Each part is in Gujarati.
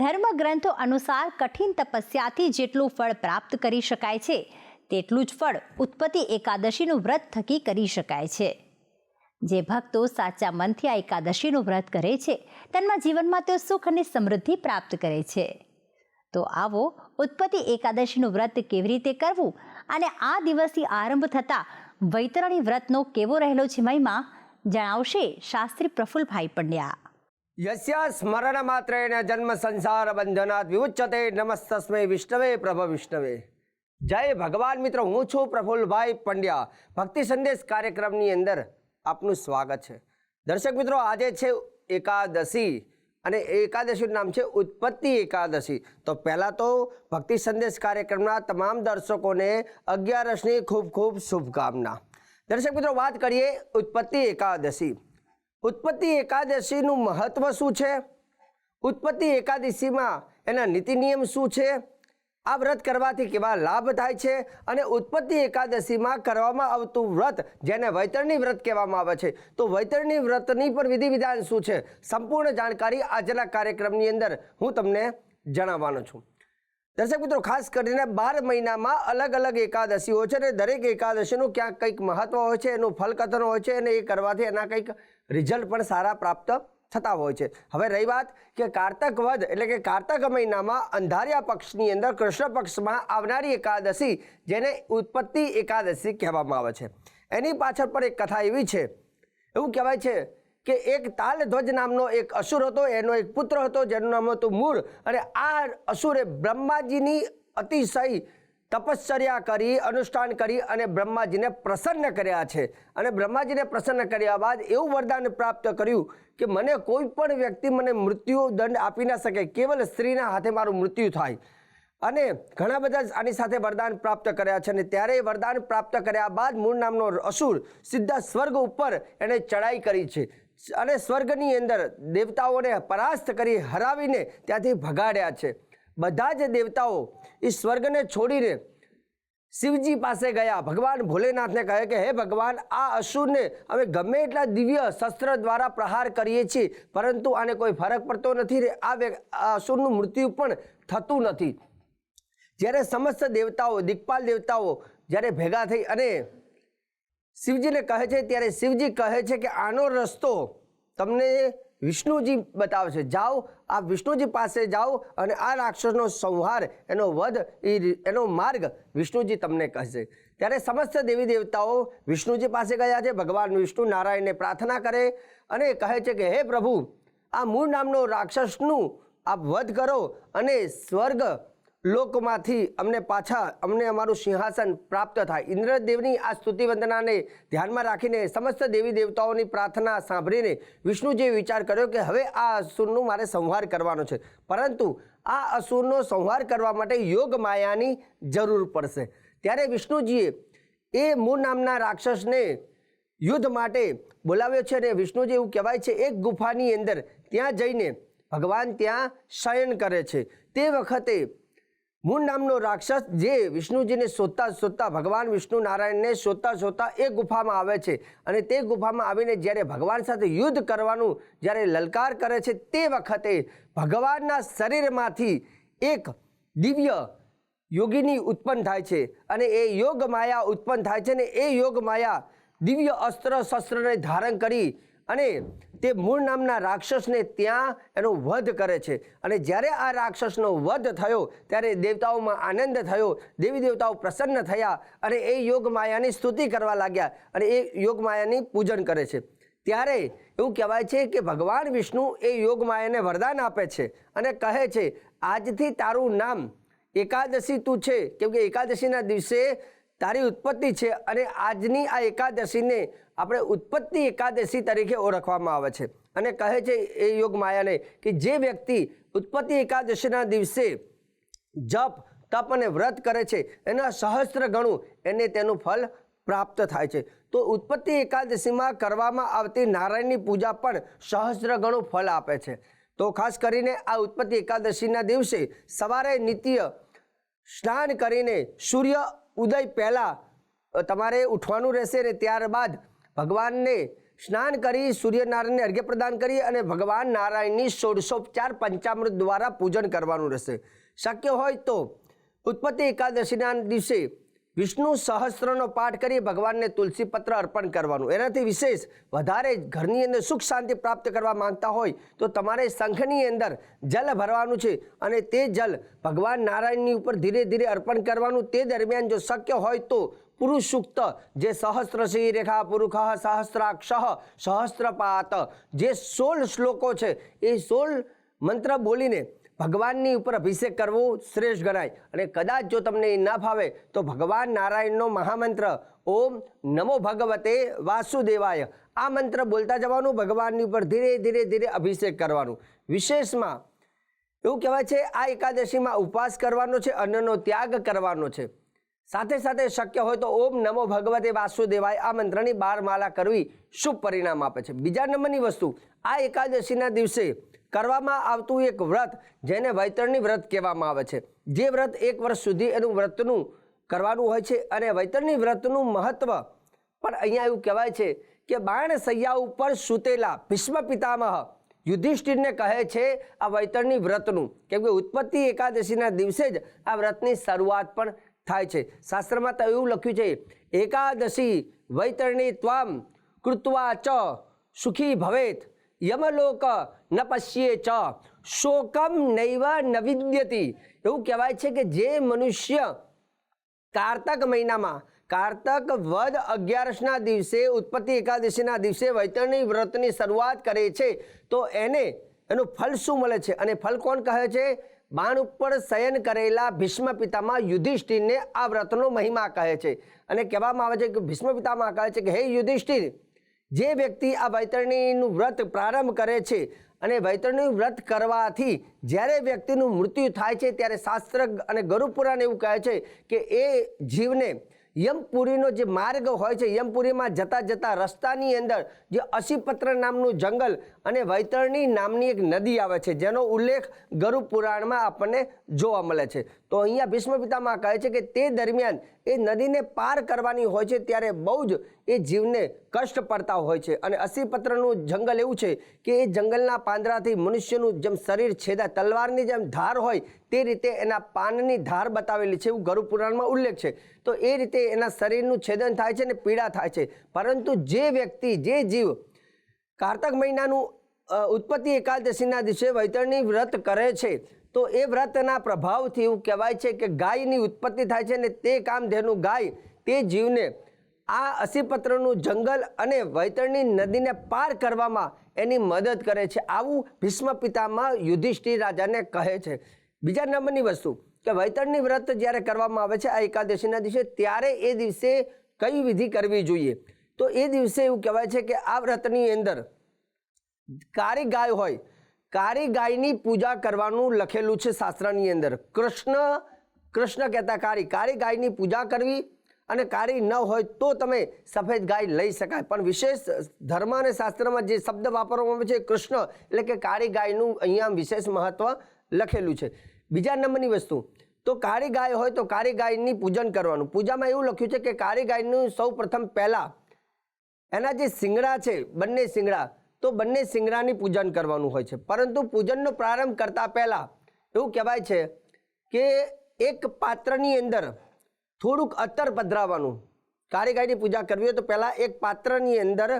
ધર્મગ્રંથો અનુસાર કઠિન તપસ્યાથી જેટલું ફળ પ્રાપ્ત કરી શકાય છે, તેટલું જ ફળ ઉત્પત્તિ એકાદશીનું વ્રત થકી કરી શકાય છે. જે ભક્તો સાચા મનથી આ એકાદશીનું વ્રત કરે છે, તેમના જીવનમાં તેઓ સુખ અને સમૃદ્ધિ પ્રાપ્ત કરે છે. તો આવો ઉત્પત્તિ એકાદશીનું વ્રત કેવી રીતે કરવું અને આ દિવસથી આરંભ થતા વૈતરણી વ્રતનો કેવો રહેલો છે મહિમા, જણાવશે શાસ્ત્રી પ્રફુલભાઈ પંડ્યા. યસ્યા સ્મરણ માત્રેણ જન્મ સંસાર બંધનાત વિઉચ્યતે નમસ્તસ્મૈ વિષ્ણવે પ્રભ વિષ્ણવે જય ભગવાન મિત્રો હું છું પ્રફુલ્લભાઈ પંડ્યા ભક્તિ સંદેશ કાર્યક્રમની અંદર આપનું સ્વાગત છે દર્શક મિત્રો આજે છે એકાદશી અને એકાદશીનું નામ છે ઉત્પત્તિ એકાદશી તો પહેલાં તો ભક્તિ સંદેશ કાર્યક્રમના તમામ દર્શકોને અગિયારસની ખૂબ ખૂબ શુભકામના દર્શક મિત્રો વાત કરીએ ઉત્પત્તિ એકાદશી ઉત્પત્તિ એકાદશીનું મહત્વ શું છે? ઉત્પત્તિ એકાદશીમાં એના નીતિ નિયમ શું છે? આ વ્રત કરવાથી કેવા લાભ થાય છે? અને ઉત્પત્તિ એકાદશીમાં કરવામાં આવતું વ્રત, જેને વૈતરણી વ્રત કહેવામાં આવે છે. તો વૈતરણી વ્રતની પણ વિધિ વિધાન શું છે? સંપૂર્ણ જાણકારી આજના કાર્યક્રમની અંદર હું તમને જણાવવાનો છું. દર્શક મિત્રો, ખાસ કરીને બાર મહિનામાં અલગ અલગ એકાદશીઓ છે અને દરેક એકાદશીનું ક્યાંક કંઈક મહત્વ હોય છે, એનું ફલકથન હોય છે અને એ કરવાથી એના કંઈક રિઝલ્ટ પણ સારા પ્રાપ્ત થતા હોય છે. હવે રહી વાત કે કારતક વધ એટલે કે કારતક મહિનામાં અંધારિયા પક્ષની અંદર કૃષ્ણ પક્ષમાં આવનારી એકાદશી જેને ઉત્પત્તિ એકાદશી કહેવામાં આવે છે. એની પાછળ પણ એક કથા એવી છે. એવું કહેવાય છે કે એક તાલધ્વજ નામનો એક અસુર હતો, એનો એક પુત્ર હતો, જેનું નામ હતું મૂળ. અને આ અસુરે બ્રહ્માજીની અતિશય તપશ્ચર્યા કરી, અનુષ્ઠાન કરી અને બ્રહ્માજીને પ્રસન્ન કર્યા છે. અને બ્રહ્માજીને પ્રસન્ન કર્યા બાદ એવું વરદાન પ્રાપ્ત કર્યું કે મને કોઈ પણ વ્યક્તિ મને મૃત્યુ દંડ આપી ના શકે, કેવલ સ્ત્રીના હાથે મારું મૃત્યુ થાય. અને ઘણા બધા આની સાથે વરદાન પ્રાપ્ત કર્યા છે અને ત્યારે એ વરદાન પ્રાપ્ત કર્યા બાદ મૂળ નામનો અસુર સીધા સ્વર્ગ ઉપર એણે ચડાઈ કરી છે. અને સ્વર્ગની અંદર દેવતાઓને પરાસ્ત કરી હરાવીને ત્યાંથી ભગાડ્યા છે. બધા જ દેવતાઓ એ સ્વર્ગને છોડીને શિવજી પાસે ગયા. ભગવાન ભોલેનાથને કહે કે, હે ભગવાન, આ અસુરને અમે ગમે એટલા દિવ્ય શસ્ત્ર દ્વારા પ્રહાર કરીએ છીએ, પરંતુ આને કોઈ ફરક પડતો નથી રે. આ અસુરનું મૃત્યુ પણ થતું નથી. જ્યારે સમસ્ત દેવતાઓ, દિગ્પાલ દેવતાઓ જ્યારે ભેગા થઈ અને શિવજીને કહે છે, ત્યારે શિવજી કહે છે કે, આનો રસ્તો તમને વિષ્ણુજી બતાવે છે જાઓ, આ વિષ્ણુજી પાસે જાઓ અને આ રાક્ષસનો સંહાર, એનો વધ એ એનો માર્ગ વિષ્ણુજી તમને કહેશે. ત્યારે સમસ્ત દેવી દેવતાઓ વિષ્ણુજી પાસે ગયા છે, ભગવાન વિષ્ણુ નારાયણને પ્રાર્થના કરે અને કહે છે કે, હે પ્રભુ, આ મૂળ નામનો રાક્ષસનું આપ વધ કરો અને સ્વર્ગ લોકમાંથી અમને પાછા અમને અમારું સિંહાસન પ્રાપ્ત થાય. ઇન્દ્રદેવની આ સ્તુતિ વંદનાને ધ્યાનમાં રાખીને સમસ્ત દેવી દેવતાઓની પ્રાર્થના સાંભળીને વિષ્ણુજીએ વિચાર કર્યો કે હવે આ અસુરનું મારે સંહાર કરવાનો છે. પરંતુ આ અસુરનો સંહાર કરવા માટે યોગ માયાની જરૂર પડશે. ત્યારે વિષ્ણુજીએ એ મૂળ નામના રાક્ષસને યુદ્ધ માટે બોલાવ્યો છે અને વિષ્ણુજી એવું કહેવાય છે, એક ગુફાની અંદર ત્યાં જઈને ભગવાન ત્યાં શયન કરે છે. તે વખતે મૂળ નામનો રાક્ષસ જે વિષ્ણુજીને શોધતા શોધતા ભગવાન વિષ્ણુ નારાયણને શોધતા શોધતા એ ગુફામાં આવે છે. અને તે ગુફામાં આવીને જ્યારે ભગવાન સાથે યુદ્ધ કરવાનું જ્યારે લલકાર કરે છે તે વખતે ભગવાનના શરીરમાંથી એક દિવ્ય યોગીની ઉત્પન્ન થાય છે. અને એ યોગ માયા ઉત્પન્ન થાય છે ને એ યોગ માયા દિવ્ય અસ્ત્ર શસ્ત્રને ધારણ કરી અને તે મૂળ નામના રાક્ષસને ત્યાં એનો વધ કરે છે. અને જ્યારે આ રાક્ષસનો વધ થયો, ત્યારે દેવતાઓમાં આનંદ થયો દેવી દેવતાઓ પ્રસન્ન થયા અને એ યોગ માયાની સ્તુતિ કરવા લાગ્યા અને એ યોગ માયાની પૂજન કરે છે. ત્યારે એવું કહેવાય છે કે ભગવાન વિષ્ણુ એ યોગ માયાને વરદાન આપે છે અને કહે છે, આજથી તારું નામ એકાદશી તું છે. કેમ કે એકાદશીના દિવસે તારી ઉત્પત્તિ છે અને આજની આ એકાદશીને આપણે ઉત્પત્તિ એકાદશી તરીકે ઓળખવામાં આવે છે. અને કહે છે એ યોગ માયાને કે જે વ્યક્તિ ઉત્પત્તિ એકાદશીના દિવસે જપ, તપ અને વ્રત કરે છે, એના સહસ્ત્ર ગણું એને તેનું ફલ પ્રાપ્ત થાય છે. તો ઉત્પત્તિ એકાદશીમાં કરવામાં આવતી નારાયણની પૂજા પણ સહસ્ત્ર ગણું ફલ આપે છે. તો ખાસ કરીને આ ઉત્પત્તિ એકાદશીના દિવસે સવારે નિત્ય સ્નાન કરીને સૂર્ય ઉદય પહેલાં તમારે ઉઠવાનું રહેશે ને ત્યારબાદ ભગવાનને સ્નાન કરી, સૂર્યનારાયણને અર્ઘ્ય પ્રદાન કરી અને ભગવાન નારાયણની ષોડશોપચાર પંચામૃત દ્વારા પૂજન કરવાનું રહેશે. શક્ય હોય તો ઉત્પત્તિ એકાદશીના દિવસે વિષ્ણુ સહસ્ત્રનો પાઠ કરી ભગવાનને તુલસી પત્ર અર્પણ કરવાનું. એનાથી વિશેષ વધારે ઘરની અંદર સુખ શાંતિ પ્રાપ્ત કરવા માંગતા હોય તો તમારે શંખની અંદર જલ ભરવાનું છે અને તે જલ ભગવાન નારાયણની ઉપર ધીરે ધીરે અર્પણ કરવાનું તે દરમિયાન જો શક્ય હોય તો પુરુષ સૂક્ત જે સહસ્ત્ર શ્રી રેખા પુરુષ સહસ્ત્રાક્ષ સહસ્ત્રપાત જે સોળ શ્લોકો છે, એ સોળ મંત્ર બોલીને ભગવાનની ઉપર અભિષેક કરવો શ્રેષ્ઠ ગણાય. અને કદાચ જો તમને એ ના ફાવે, તો ભગવાન નારાયણનો મહામંત્ર, ઓમ નમો ભગવતે વાસુદેવાય. આ મંત્ર બોલતા જવાનું ભગવાનની ઉપર ધીરે ધીરે ધીરે અભિષેક કરવાનું. વિશેષમાં એવું કહેવાય છે, આ એકાદશીમાં ઉપવાસ કરવાનો છે, અન્નનો ત્યાગ કરવાનો છે. સાથે સાથે શક્ય હોય તો ઓમ નમો ભગવતે વાસુદેવાય આ મંત્રની બાર માલા કરવી શુભ પરિણામ આપે છે. બીજા નંબરની વસ્તુ, આ એકાદશીના દિવસે કરવામાં આવતું એક વ્રત, જેને વૈતરણી વ્રત કહેવામાં આવે છે. જે વ્રત એક વર્ષ સુધી એનું વ્રતનું કરવાનું હોય છે અને વૈતરણી વ્રતનું મહત્વ પણ અહીંયા એવું કહેવાય છે કે બાણ સૈયા ઉપર સૂતેલા ભીષ્મ પિતામહ યુધિષ્ઠિરને કહે છે આ વૈતરણી વ્રતનું. કેમ કે ઉત્પત્તિ એકાદશીના દિવસે જ આ વ્રતની શરૂઆત પણ થાય છે. શાસ્ત્રમાં તો એવું લખ્યું છે, એકાદશી વૈતરણી ત્વામ કૃત્વા ચ સુખી ભવેત, યમલોક ન પશ્યે ચ, શોકમ નૈવ ન વિદ્યતિ. એવું કહેવાય છે કે જે મનુષ્ય કારતક મહિનામાં, કારતક વદ અગિયારસના દિવસે, ઉત્પત્તિ એકાદશીના દિવસે વૈતરણી વ્રતની શરૂઆત કરે છે, તો એને એનું ફળ શું મળે છે? અને ફળ કોણ કહે છે? બાણ ઉપર શયન કરેલા ભીષ્મ પિતામાં યુધિષ્ઠિરને આ વ્રતનો મહિમા કહે છે. અને કહેવામાં આવે છે કે ભીષ્મ પિતામાં કહે છે કે, હે યુધિષ્ઠિર, જે વ્યક્તિ આ વૈતરણીનું વ્રત પ્રારંભ કરે છે અને વૈતરણી વ્રત કરવાથી જ્યારે વ્યક્તિનું મૃત્યુ થાય છે ત્યારે શાસ્ત્ર અને ગરુપુરાણ એવું કહે છે કે એ જીવને યમપુરીનો જે માર્ગ હોય છે, યમપુરીમાં જતા જતા રસ્તાની અંદર જે અસીપત્ર નામનું જંગલ અને વૈતરણી નામની એક નદી આવે છે, જેનો ઉલ્લેખ ગરુડ પુરાણમાં આપણને જોવા મળે છે. તો અહીંયા ભીષ્મ પિતામાં કહે છે કે તે દરમિયાન એ નદીને પાર કરવાની હોય છે ત્યારે બહુ જ એ જીવને કષ્ટ પડતા હોય છે. અને અસીપત્રનું જંગલ એવું છે કે એ જંગલના પાંદડાથી મનુષ્યનું જેમ શરીર છેદા તલવારની જેમ ધાર હોય તે રીતે એના પાનની ધાર બતાવેલી છે એવું ગરુડ પુરાણમાં ઉલ્લેખ છે. તો એ રીતે એના શરીરનું છેદન થાય છે અને પીડા થાય છે. પરંતુ જે વ્યક્તિ, જે જીવ કારતક મહિનાનું ઉત્પત્તિ એકાદશીના દિવસે વૈતરણી વ્રત કરે છે. તો એ વ્રતના પ્રભાવથી એવું કહેવાય છે કે ગાયની ઉત્પત્તિ થાય છે અને તે કામધેનું ગાય તે જીવને આ અસીપત્રનું જંગલ અને વૈતરણી નદીને પાર કરવામાં એની મદદ કરે છે. આવું ભીષ્મ પિતામાં યુધિષ્ઠિર રાજાને કહે છે. બીજા નંબરની વસ્તુ કે વૈતરણી વ્રત જ્યારે કરવામાં આવે છે આ એકાદશીના દિવસે, ત્યારે એ દિવસે કઈ વિધિ કરવી જોઈએ? તો એ દિવસે એવું કહેવાય છે કે આ વ્રતની અંદર કાળી ગાય હોય કાળી ગાયની પૂજા કરવાનું લખેલું છે શાસ્ત્રની અંદર. કૃષ્ણ કૃષ્ણ કહેતા કાળી કારી ગાયની પૂજા કરવી અને કારી ન હોય તો તમે સફેદ ગાય લઈ શકાય. પણ વિશેષ ધર્મ અને શાસ્ત્રમાં જે શબ્દ વાપરવામાં આવે છે કૃષ્ણ, એટલે કે કાળી ગાયનું અહીંયા વિશેષ મહત્વ લખેલું છે. બીજા નંબરની વસ્તુ, તો કાળી ગાય હોય તો કાળી ગાયની પૂજન કરવાનું. પૂજામાં એવું લખ્યું છે કે કાળી ગાયનું સૌ પ્રથમ પહેલાં એના જે શિંગડા છે, બંને શિંગડા તો બંને શિંગડાની પૂજન કરવાનું હોય છે. પરંતુ પૂજનનો પ્રારંભ કરતા પહેલા એવું કહેવાય છે કે એક પાત્રની અંદર થોડુંક અત્તર પધરાવવાનું. કાળી ગાયની પૂજા કરવી હોય તો પહેલાં એક પાત્રની અંદર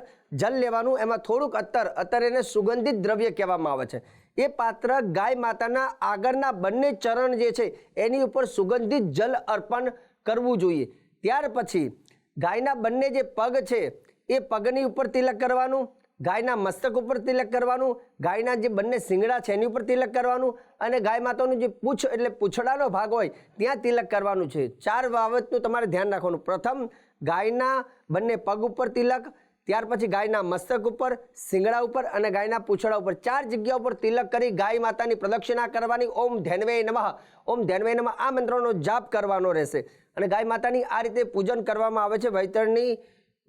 જલ લેવાનું, એમાં થોડુંક અત્તર અત્તર એને સુગંધિત દ્રવ્ય કહેવામાં આવે છે. એ પાત્ર ગાય માતાના આગળના બંને ચરણ જે છે, એની ઉપર સુગંધિત જલ અર્પણ કરવું જોઈએ. ત્યાર પછી ગાયના બંને જે પગ છે એ પગની ઉપર તિલક કરવાનું, ગાયના મસ્તક ઉપર તિલક કરવાનું, ગાયના જે બંને શિંગડા છે એની ઉપર તિલક કરવાનું અને ગાય માતાનું જે પૂછ એટલે પૂછડાનો ભાગ હોય ત્યાં તિલક કરવાનું છે. ચાર બાબતનું તમારે ધ્યાન રાખવાનું. પ્રથમ, ગાયના બંને પગ ઉપર તિલક, ત્યાર પછી ગાયના મસ્તક ઉપર, શિંગડા ઉપર અને ગાયના પૂછડા ઉપર. ચાર જગ્યા ઉપર તિલક કરી ગાય માતાની પ્રદક્ષિણા કરવાની. ઓમ ધેનવે નમઃ. ઓમ ધેનવે નમઃ. આ મંત્રોનો જાપ કરવાનો રહેશે. અને ગાય માતાની આ રીતે પૂજન કરવામાં આવે છે. વૈતરણી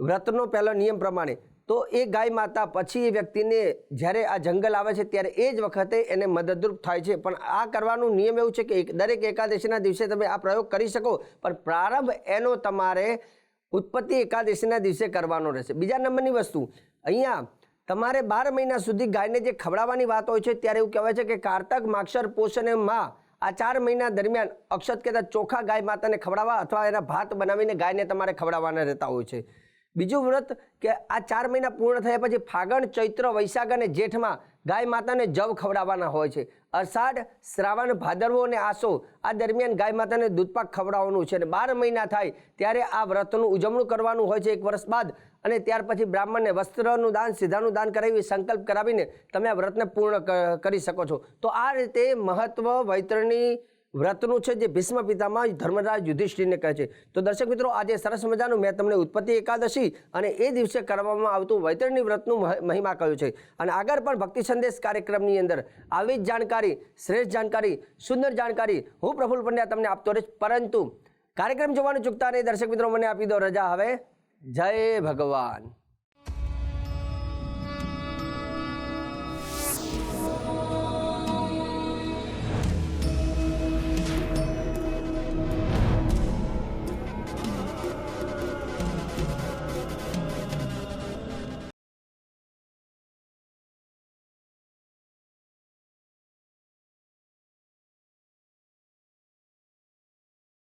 વ્રતનો પહેલો નિયમ પ્રમાણે. તો એ ગાય માતા પછી એ વ્યક્તિને જ્યારે આ જંગલ આવે છે ત્યારે એ જ વખતે એને મદદરૂપ થાય છે. પણ આ કરવાનું નિયમ એવું છે કે દરેક એકાદશીના દિવસે તમે આ પ્રયોગ કરી શકો, પણ પ્રારંભ એનો તમારે ઉત્પત્તિ એકાદશીના દિવસે કરવાનો રહેશે. બીજા નંબરની વસ્તુ, અહીંયા તમારે બાર મહિના સુધી ગાયને જે ખવડાવવાની વાત હોય છે ત્યારે એવું કહેવાય છે કે કારતક, માક્ષર, પોષ મા આ ચાર મહિના દરમિયાન અક્ષત કહેતા ચોખા ગાય માતાને ખવડાવવા અથવા એના ભાત બનાવીને ગાયને તમારે ખવડાવવાના રહેતા હોય છે. બીજું વ્રત કે આ ચાર મહિના પૂર્ણ થયા પછી ફાગણ, ચૈત્ર, વૈશાખ અને જેઠમાં ગાય માતાને જવ ખવડાવવાના હોય છે. અષાઢ, શ્રાવણ, ભાદરવો અને આસો આ દરમિયાન ગાય માતાને દૂધપાક ખવડાવવાનું છે અને બાર મહિના થાય ત્યારે આ વ્રતનું ઉજવણું કરવાનું હોય છે એક વર્ષ બાદ અને ત્યાર પછી બ્રાહ્મણને વસ્ત્રનું દાન, સીધાનું દાન કરાવી, સંકલ્પ કરાવીને તમે આ વ્રતને પૂર્ણ કરી શકો છો. તો આ રીતે મહત્વ, વૈતરણી વ્રતનું છે જે ભીષ્મ પિતામાં ધર્મરાજ યુધિષ્ઠિરને કહે છે. તો દર્શક મિત્રો, આજે સરસ મજાનું મેં તમને ઉત્પત્તિ એકાદશી અને એ દિવસે કરવામાં આવતું વૈતરણી વ્રતનું મહ- મહિમા કહ્યું છે. અને આગળ પણ ભક્તિ સંદેશ કાર્યક્રમની અંદર આવી જ જાણકારી, શ્રેષ્ઠ જાણકારી, સુંદર જાણકારી હું પ્રફુલ પંડ્યા તમને આપતો રહીશ. પરંતુ કાર્યક્રમ જોવાનું ચૂકતા નહીં. દર્શક મિત્રો, મને આપી દો રજા હવે. જય ભગવાન.